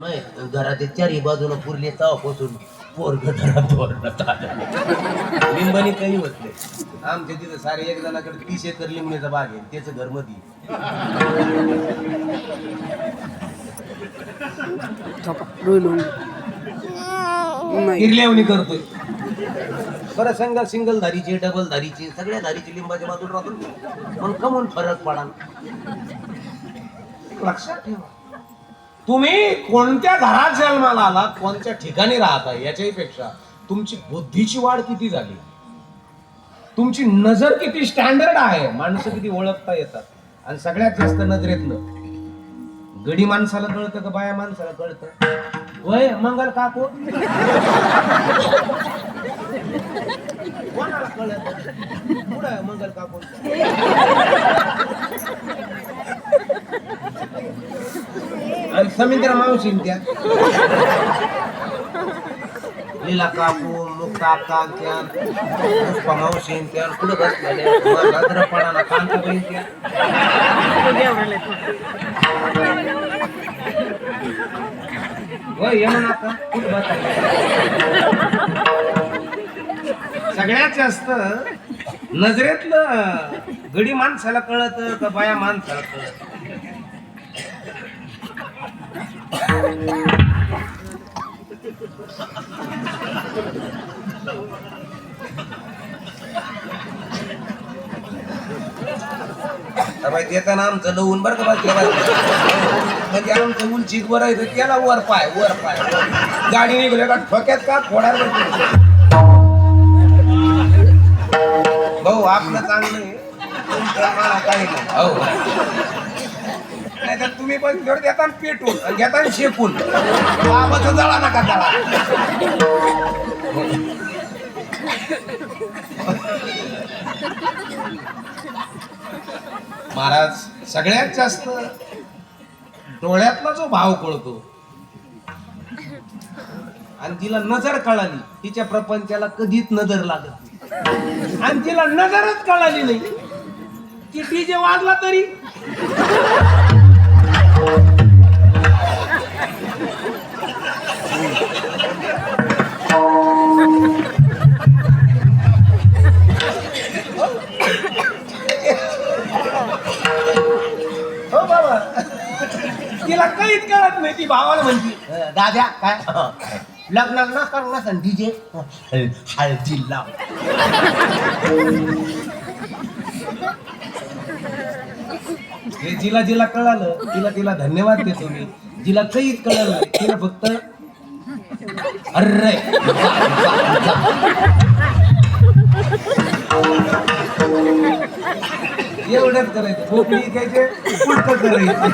नाही घराच्या चारी बाजूला पुरली तेव्हापासून पोरग घरात धोरणात आलं. लिंबानी काही होत नाही. आमच्या तिथं सारे एक जणाकडे तीस एकर लिंबण्याचा बाग आहे त्याचं घरमध्ये किरल्यावणी करतोय. बरं संघ सिंगल धारीचे डबल धारीचे सगळ्या धारीचे लिंबाच्या बाजूला राहतो पण कमून फरक पडा लक्षात ठेवा. तुम्ही कोणत्या घरात जन्माला आलात कोणत्या ठिकाणी राहता याच्याही पेक्षा तुमची बुद्धीची वाढ किती झाली? तुमची नजर किती स्टँडर्ड आहे? माणसं किती ओळखता येतात? आणि सगळ्यात जास्त नजरेतलं गडी माणसाला कळतं का बाया माणसाला कळतं? वय मंगल काकू? कोणाला कळत मंगल काकू? आणि समिंद्र मावशी त्या. लीला काकू मुक्ता अक्का त्या पुष्पा मावशी त्या. कुठं बसलेल्या? नजर पडाना बहीण त्या. होय ये आता. कुठं बसले सगळ्यात जास्त नजरेतलं गडी माणसाला कळत का बाया माणसाला कळत? देताना आमचं लवून बरं का म्हणजे आमचं उंची वर आहे त्याला वर पाय वर पाय. गाडी निघले का ठोक्यात का फोडायला भाऊ आपलं चांगलं आहे. तुमचं मला काही नाही हो. नाही तर तुम्ही पण जोड घेता पेटून आणि घेता शेकून जळा नका जळा. महाराज सगळ्यात जास्त डोळ्यातला जो भाव कळतो आणि तिला नजर कळाली तिच्या प्रपंचाला कधीच नजर लागत नाही. आणि तिला नजरच कळाली नाही ती डीजे वाजला तरी तिला काहीच कळत नाही ती भावाला म्हणती दाद्या काय? लग्न न करणार डीजे? हळदी लाव. हे जिला जिला कळालं तिला तिला धन्यवाद देतो मी. जिला काहीच कळलं नाही, तिला फक्त अरे एवढंच करायचं. खोकली घ्यायचे पुष्ट करायचं.